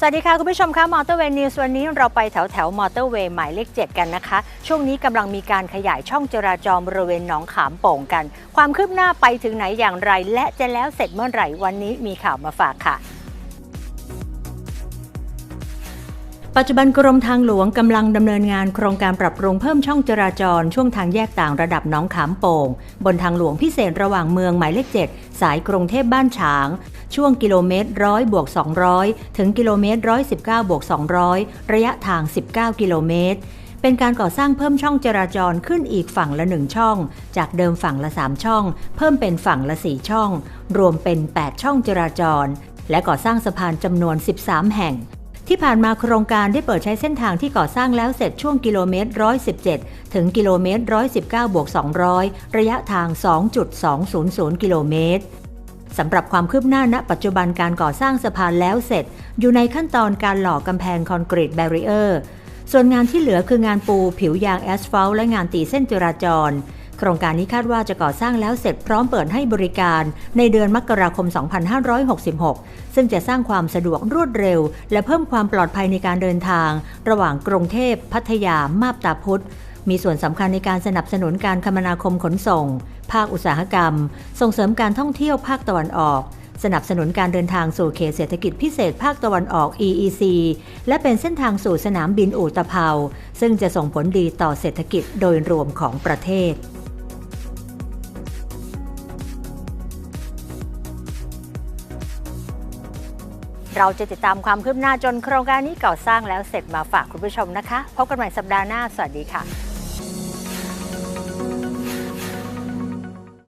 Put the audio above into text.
สวัสดีค่ะ คุณผู้ชมคะมอเตอร์เวย์นิวส์วันนี้เราไปแถวแถวมอเตอร์เวย์หมายเลข 7 กันนะคะ ช่วงนี้กำลังมีการขยายช่องจราจรบริเวณหนองขามโป่งกัน ความคืบหน้าไปถึงไหนอย่างไร และจะแล้วเสร็จเมื่อไหร่วันนี้มีข่าวมาฝากค่ะปัจจุบันกรมทางหลวงกำลังดำเนินงานโครงการปรับปรุงเพิ่มช่องจราจร ช่วงทางแยกต่างระดับน้องขามโป่ง บนทางหลวงพิเศษระหว่างเมืองหมายเลข 7 สายกรุงเทพบ้านฉาง ช่วงกิโลเมตรร้อยบวก200 ถึงกิโลเมตรร้อยสิบวก200 ระยะทาง 19 กิโลเมตร เป็นการก่อสร้างเพิ่มช่องจราจรขึ้นอีกฝั่งละหนึ่งช่อง จากเดิมฝั่งละ 3 ช่อง เพิ่มเป็นฝั่งละ 4 ช่อง รวมเป็น 8 ช่องจราจร และก่อสร้างสะพานจำนวน 13 แห่งที่ผ่านมาโครงการได้เปิดใช้เส้นทางที่ก่อสร้างแล้วเสร็จช่วงกิโลเมตร 117 ถึงกิโลเมตร 119บวก200 ระยะทาง 2.200 กิโลเมตร สำหรับความคืบหน้าณ ปัจจุบันการก่อสร้างสะพานแล้วเสร็จ อยู่ในขั้นตอนการหล่อกำแพงคอนกรีตแบรีเออร์ส่วนงานที่เหลือคืองานปูผิวยางแอสฟัลต์และงานตีเส้นจราจร โครงการนี้คาดว่าจะก่อสร้างแล้วเสร็จพร้อมเปิดให้บริการในเดือนมกราคม 2566 ซึ่งจะสร้างความสะดวกรวดเร็ว และเพิ่มความปลอดภัยในการเดินทาง ระหว่างกรุงเทพ พัทยา มาบตาพุธ มีส่วนสำคัญในการสนับสนุนการคมนาคมขนส่ง ภาคอุตสาหกรรม ส่งเสริมการท่องเที่ยวภาคตะวันออก สนับสนุนการเดินทางสู่เขตเศรษฐกิจพิเศษภาคตะวันออก EEC และเป็นเส้นทางสู่สนามบินอู่ตะเภา ซึ่งจะส่งผลดีต่อเศรษฐกิจโดยรวมของประเทศเราจะติดตามความคืบหน้าจนโครงการนี้ก่อสร้างแล้วเสร็จมาฝากคุณผู้ชมนะคะ พบกันใหม่สัปดาห์หน้า สวัสดีค่ะ